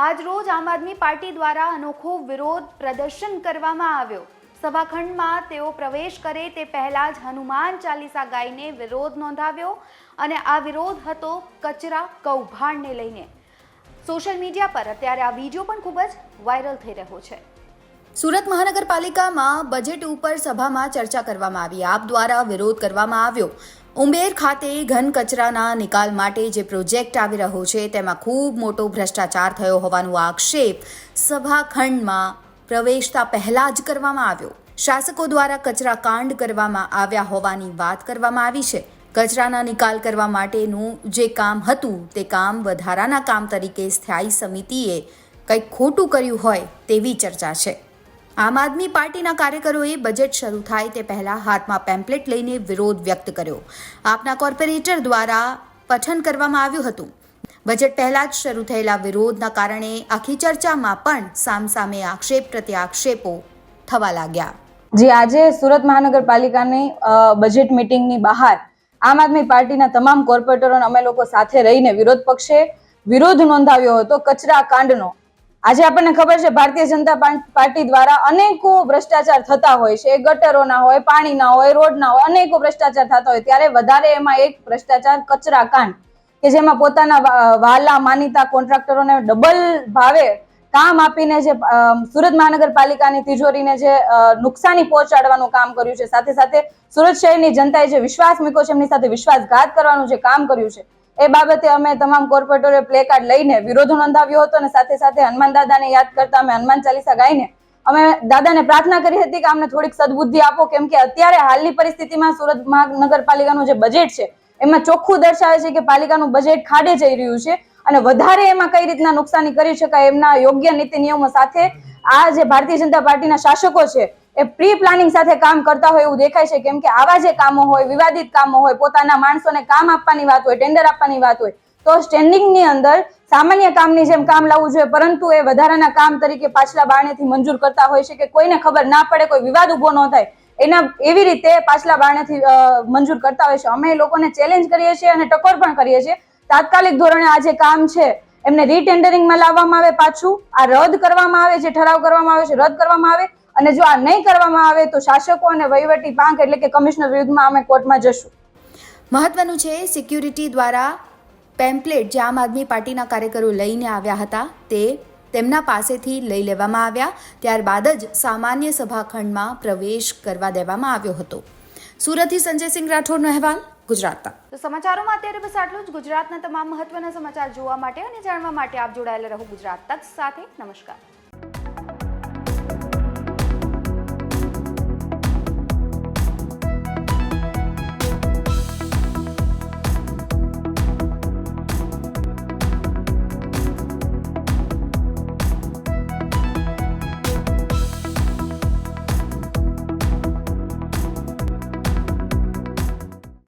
આજરોજ આમ આદમી પાર્ટી દ્વારા અનોખો વિરોધ પ્રદર્શન કરવામાં આવ્યો. સભાખંડમાં તેઓ પ્રવેશ કરે તે પહેલાં જ હનુમાન ચાલીસા ગાઈને વિરોધ નોંધાવ્યો અને આ વિરોધ હતો કચરા કૌભાંડને લઈને. સોશિયલ મીડિયા પર અત્યારે આ વીડિયો પણ ખૂબ જ વાયરલ થઈ રહ્યો છે. સુરત મહાનગરપાલિકામાં બજેટ ઉપર સભામાં ચર્ચા કરવામાં આવી. આપ દ્વારા વિરોધ કરવામાં આવ્યો. ઉંબેર ખાતે ઘન કચરાના નિકાલ માટે જે પ્રોજેક્ટ આવી રહ્યો છે, તેમાં ખૂબ મોટો ભ્રષ્ટાચાર થયો હોવાનો આક્ષેપ સભાખંડમાં પ્રવેશતા પહેલા જ કરવામાં આવ્યો. શાસકો દ્વારા કચરા કાંડ કરવામાં આવ્યા હોવાની વાત કરવામાં આવી છે. કચરાના નિકાલ કરવા માટેનું જે કામ હતું, તે કામ વધારાના કામ તરીકે સ્થાયી સમિતિએ કંઈક ખોટું કર્યું હોય તેવી ચર્ચા છે. આમ આદમી પાર્ટીના કાર્યકરોએ બજેટ શરૂ થાય તે પહેલા હાથમાં પેમ્પલેટ લઈને વિરોધ વ્યક્ત કર્યો. આપના કોર્પોરેટર દ્વારા પઠન કરવામાં આવ્યું હતું. બજેટ પહેલા જ શરૂ થયેલા વિરોધના કારણે આખી ચર્ચામાં પણ સામસામે આક્ષેપ પ્રત્યે આક્ષેપો થવા લાગ્યા. જે, આજે સુરત મહાનગરપાલિકાની બજેટ મિટિંગની બહાર આમ આદમી પાર્ટીના તમામ કોર્પોરેટરો અમે લોકો સાથે રહીને વિરોધ પક્ષે વિરોધ નોંધાવ્યો હતો કચરા કાંડનો. આજે આપણને ખબર છે, ભારતીય જનતા પાર્ટી દ્વારા અનેકો ભ્રષ્ટાચાર થતા હોય છે. ગટરોના હોય પાણીના હોય રોડના હોય, અનેકો ભ્રષ્ટાચાર થતા હોય. ત્યારે વધારે એમાં એક ભ્રષ્ટાચાર કચરા કાંડ, કે જેમાં પોતાના વાલા માનીતા કોન્ટ્રાક્ટરોને ડબલ ભાવે કામ આપીને જે સુરત મહાનગરપાલિકાની તિજોરીને જે નુકસાની પહોંચાડવાનું કામ કર્યું છે. સાથે સાથે સુરત શહેરની જનતાએ જે વિશ્વાસ મૂક્યો છે, એમની સાથે વિશ્વાસઘાત કરવાનું જે કામ કર્યું છે એ બાબતે અમે તમામ કોર્પોરેટરે પ્લે કાર્ડ લઈને વિરોધ નોંધાવ્યો હતો અને સાથે સાથે હનુમાન દાદાને યાદ કરતા અમે હનુમાન ચાલીસા ગાઈને અમે દાદાને પ્રાર્થના કરી હતી કે અમને થોડીક સદબુદ્ધિ આપો, કેમ કે અત્યારે હાલની પરિસ્થિતિમાં સુરત મહાનગરપાલિકાનું જે બજેટ છે, એમાં ચોખ્ખું દર્શાવે છે કે પાલિકાનું બજેટ ખાડે જઈ રહ્યું છે અને વધારે એમાં કઈ રીતના નુકસાની કરી શકાય એમના યોગ્ય નીતિ નિયમો સાથે આ જે ભારતીય જનતા પાર્ટીના શાસકો છે એ પ્રી પ્લાનિંગ સાથે કામ કરતા હોય એવું દેખાય છે, કેમ કે આવા જે કામો હોય, વિવાદિત કામો હોય, પોતાના માણસોને કામ આપવાની વાત હોય ટેન્ડર આપવાની વાત હોય, તો સ્ટેન્ડિંગની અંદર સામાન્ય કામની જેમ કામ લાવવું જોઈએ, પરંતુ એ વધારાના કામ તરીકે પાછલા બારણેથી મંજૂર કરતા હોય છે કે કોઈને ખબર ના પડે, કોઈ વિવાદ ઊભો ન થાય, એના એવી રીતે પાછલા બારણેથી મંજૂર કરતા હોય છે. અમે એ લોકોને ચેલેન્જ કરીએ છીએ અને ટકોર પણ કરીએ છીએ. તાત્કાલિક ધોરણે આ જે કામ છે, એમને રીટેન્ડરિંગમાં લાવવામાં આવે પાછું, આ રદ કરવામાં આવે, જે ઠરાવ કરવામાં આવે છે, રદ કરવામાં આવે અને જો આ નહીં કરવામાં આવે તો શાસકો અને વહીવટી પાંખ એટલે કે કમિશનર વિરુદ્ધમાં અમે કોર્ટમાં જશું. મહત્વનું છે સિક્યુરિટી દ્વારા પેમ્પલેટ જે આમ આદમી પાર્ટીના કાર્યકરો લઈને આવ્યા હતા તે તેમના પાસેથી લઈ લેવામાં આવ્યા. ત્યારબાદ જ સામાન્ય સભાખંડમાં પ્રવેશ કરવા દેવામાં આવ્યો હતો. સુરતથી સંજયસિંહ રાઠોડનો અહેવાલ ગુજરાત તો સમાચારોમાં અત્યારે બસ આટલું જ. ગુજરાતના તમામ મહત્વના સમાચાર જોવા માટે અને જાણવા માટે આપ જોડાયેલા રહો ગુજરાત તક સાથે. નમસ્કાર.